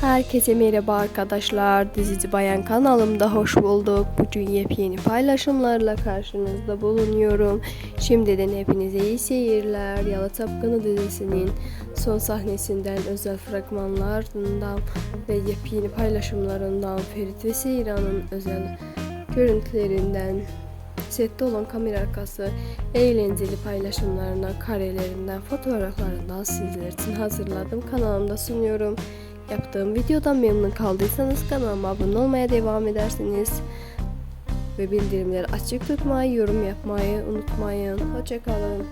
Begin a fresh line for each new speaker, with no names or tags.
Herkese merhaba arkadaşlar. Dizici Bayan kanalımda hoş bulduk. Bugün yepyeni paylaşımlarla karşınızda bulunuyorum. Şimdiden hepinize iyi seyirler. Yalı Tapkını dizisinin son sahnesinden özel fragmanlarından ve yepyeni paylaşımlarından Ferit ve Seyran'ın özel görüntülerinden sette olan kamera arkası eğlenceli paylaşımlarına, karelerinden, fotoğraflarından sizler için hazırladım. Kanalımda sunuyorum. Yaptığım videodan memnun kaldıysanız kanalıma abone olmaya devam edersiniz. Ve bildirimleri açık tutmayı, yorum yapmayı unutmayın. Hoşçakalın.